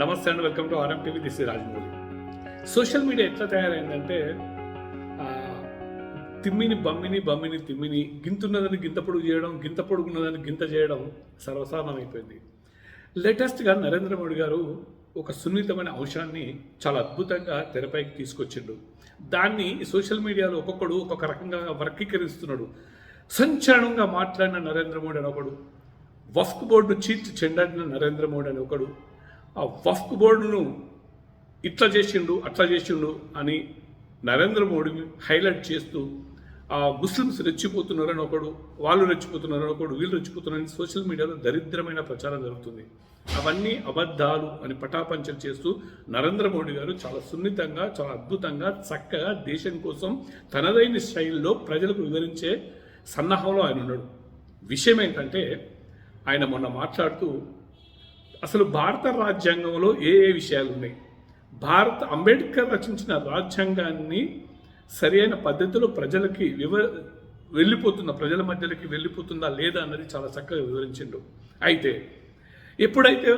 నమస్తే and welcome to RM TV this Rajamouli social media ఎట్లా తయారైందంటే తిమ్మిని బమ్మిని బమ్మిని తిమ్మిని గింతున్నదని గింత పొడుగు చేయడం గింత పొడుగున్నదని గింత చేయడం సర్వసాధారణం అయిపోయింది లేటెస్ట్గా నరేంద్ర మోడీ గారు ఒక సున్నితమైన అంశాన్ని చాలా అద్భుతంగా తెరపైకి తీసుకొచ్చిండు. దాన్ని సోషల్ మీడియాలో ఒక్కొక్కడు ఒక్కొక్క రకంగా వర్గీకరిస్తున్నాడు. సంచలనంగా మాట్లాడిన నరేంద్ర మోడీ అని ఒకడు వఫ్క్ బోర్డును చీల్చి చెండాడిన నరేంద్ర మోడీ అని ఒకడు ఆ వఫ్ బోర్డును ఇట్లా చేసిండు అట్లా చేసిండు అని నరేంద్ర మోడీని హైలైట్ చేస్తూ ఆ ముస్లిమ్స్ రెచ్చిపోతున్నారని ఒకడు వాళ్ళు రెచ్చిపోతున్నారని ఒకడు వీళ్ళు రెచ్చిపోతున్నారని సోషల్ మీడియాలో దరిద్రమైన ప్రచారం జరుగుతుంది. అవన్నీ అబద్ధాలు అని పటాపంచలు చేస్తూ నరేంద్ర మోడీ గారు చాలా సున్నితంగా చాలా అద్భుతంగా చక్కగా దేశం కోసం తనదైన శైలిలో ప్రజలకు వివరించే సన్నాహంలో ఆయన ఉన్నాడు. విషయం ఏంటంటే ఆయన మొన్న మాట్లాడుతూ అసలు భారత రాజ్యాంగంలో ఏ ఏ విషయాలు ఉన్నాయి? భారత అంబేద్కర్ రచించిన రాజ్యాంగాన్ని సరైన పద్ధతిలో ప్రజలకి వివ వెళ్ళిపోతున్న ప్రజల మధ్యలోకి వెళ్ళిపోతుందా లేదా అన్నది చాలా చక్కగా వివరించిండు. అయితే ఎప్పుడైతే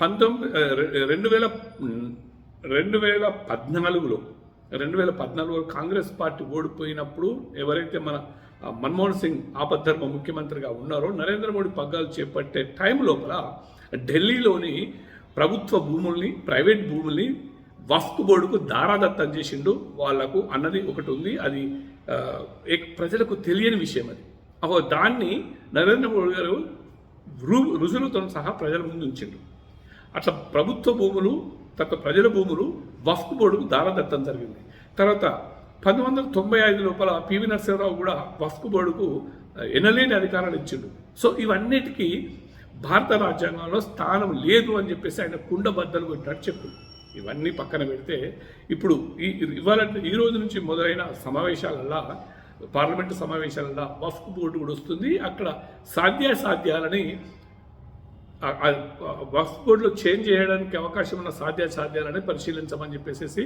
పంతొమ్మిది రెండు వేల రెండు వేల పద్నాలుగులో రెండు వేల పద్నాలుగులో కాంగ్రెస్ పార్టీ ఓడిపోయినప్పుడు ఎవరైతే మన మన్మోహన్ సింగ్ ఆపద్ధర్మ ముఖ్యమంత్రిగా ఉన్నారో నరేంద్ర మోడీ పగ్గాలు చేపట్టే టైం లోపల ఢిల్లీలోని ప్రభుత్వ భూముల్ని ప్రైవేట్ భూముల్ని వఫ్క్ బోర్డుకు దారాదత్తం చేసిండు. వాళ్ళకు అన్నది ఒకటి ఉంది. అది ఏ- ప్రజలకు తెలియని విషయం అది. అహో దాన్ని నరేంద్ర మోడీ గారు రు రుజువులతో సహా ప్రజల ముందు ఉంచిండు. అట్లా ప్రభుత్వ భూములు తర్వాత ప్రజల భూములు వఫ్క్ బోర్డుకు దారాదత్తం జరిగింది. తర్వాత పంతొమ్మిది వందల తొంభై ఐదు లోపల పివి నరసింహరావు కూడా వఫ్క్ బోర్డుకు ఎనలేని అధికారాలు ఇచ్చిండు. సో ఇవన్నిటికీ భారత రాజ్యాంగంలో స్థానం లేదు అని చెప్పేసి ఆయన కుండబద్దలు కొట్టినట్టు చెప్పు ఇవన్నీ పక్కన పెడితే ఇప్పుడు ఈ ఇవాళ ఈ రోజు నుంచి మొదలైన సమావేశాలల్లా పార్లమెంటు సమావేశాలల్లో వఫ్క్ బోర్డు కూడా వస్తుంది. అక్కడ సాధ్యాసాధ్యాలని వక్ఫ్ బోర్డులో చేంజ్ చేయడానికి అవకాశం ఉన్న సాధ్యాసాధ్యాలని పరిశీలించమని చెప్పేసి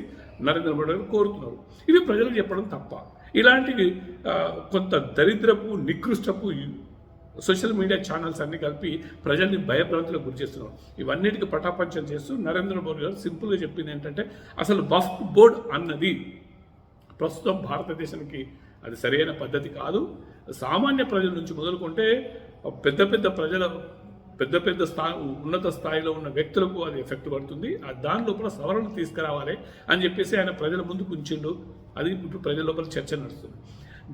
నరేంద్ర మోడీ గారు కోరుతున్నారు. ఇది ప్రజలకు చెప్పడం తప్ప. ఇలాంటివి కొంత దరిద్రపు నికృష్టపు సోషల్ మీడియా ఛానల్స్ అన్ని కలిపి ప్రజల్ని భయభ్రాంతులకు గురి చేస్తున్నారు. ఇవన్నిటికీ పటాపంచం చేస్తూ నరేంద్ర మోడీ గారు సింపుల్గా చెప్పింది ఏంటంటే అసలు వక్ఫ్ బోర్డ్ అన్నది ప్రస్తుతం భారతదేశానికి అది సరైన పద్ధతి కాదు. సామాన్య ప్రజల నుంచి మొదలుకుంటే పెద్ద పెద్ద ప్రజల పెద్ద పెద్ద స్థా ఉన్నత స్థాయిలో ఉన్న వ్యక్తులకు అది ఎఫెక్ట్ పడుతుంది. ఆ దాని లోపల సవరణ తీసుకురావాలి అని చెప్పేసి ఆయన ప్రజల ముందుకు ఉంచిండు అది ఇప్పుడు ప్రజల లోపల చర్చ నడుస్తుంది.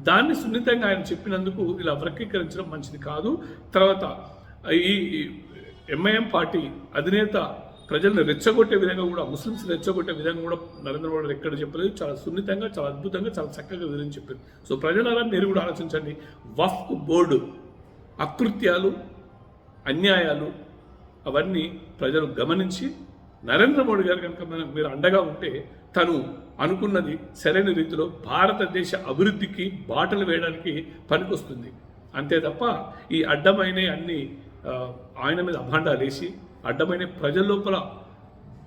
దాన్ని సున్నితంగా ఆయన చెప్పినందుకు ఇలా వర్గీకరించడం మంచిది కాదు. తర్వాత ఈ ఎంఐఎం పార్టీ అధినేత ప్రజల్ని రెచ్చగొట్టే విధంగా కూడా ముస్లింస్ రెచ్చగొట్టే విధంగా కూడా నరేంద్ర మోడీ ఎక్కడ చెప్పలేదు. చాలా సున్నితంగా చాలా అద్భుతంగా చాలా చక్కగా వివరించి చెప్పింది సో ప్రజలారా మీరు కూడా ఆలోచించండి. వఫ్ బోర్డు అకృత్యాలు అన్యాయాలు అవన్నీ ప్రజలు గమనించి నరేంద్ర మోడీ గారు కనుక మన- మీరు అండగా ఉంటే తను అనుకున్నది సరైన రీతిలో భారతదేశ అభివృద్ధికి బాటలు వేయడానికి పనికొస్తుంది. అంతే తప్ప ఈ అడ్డమైన అన్ని ఆయన మీద అభాండాలు వేసి అడ్డమైన ప్రజల లోపల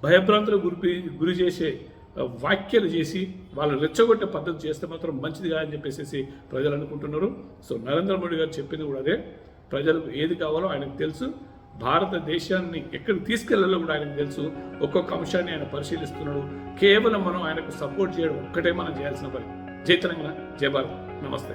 భయభ్రాంతులు గురి గురి చేసే వ్యాఖ్యలు చేసి వాళ్ళు రెచ్చగొట్టే పద్ధతి చేస్తే మాత్రం మంచిది కాదని చెప్పేసి ప్రజలు అనుకుంటున్నారు. సో నరేంద్ర మోడీ గారు చెప్పింది కూడా అదే. ప్రజలకు ఏది కావాలో ఆయనకు తెలుసు. భారతదేశాన్ని ఎక్కడికి తీసుకెళ్ళాలో కూడా ఆయనకు తెలుసు. ఒక్కొక్క అంశాన్ని ఆయన పరిశీలిస్తున్నాడు. కేవలం మనం ఆయనకు సపోర్ట్ చేయడం ఒక్కటే మనం చేయాల్సిన పని. జై తెలంగాణ జై భారత్. నమస్తే.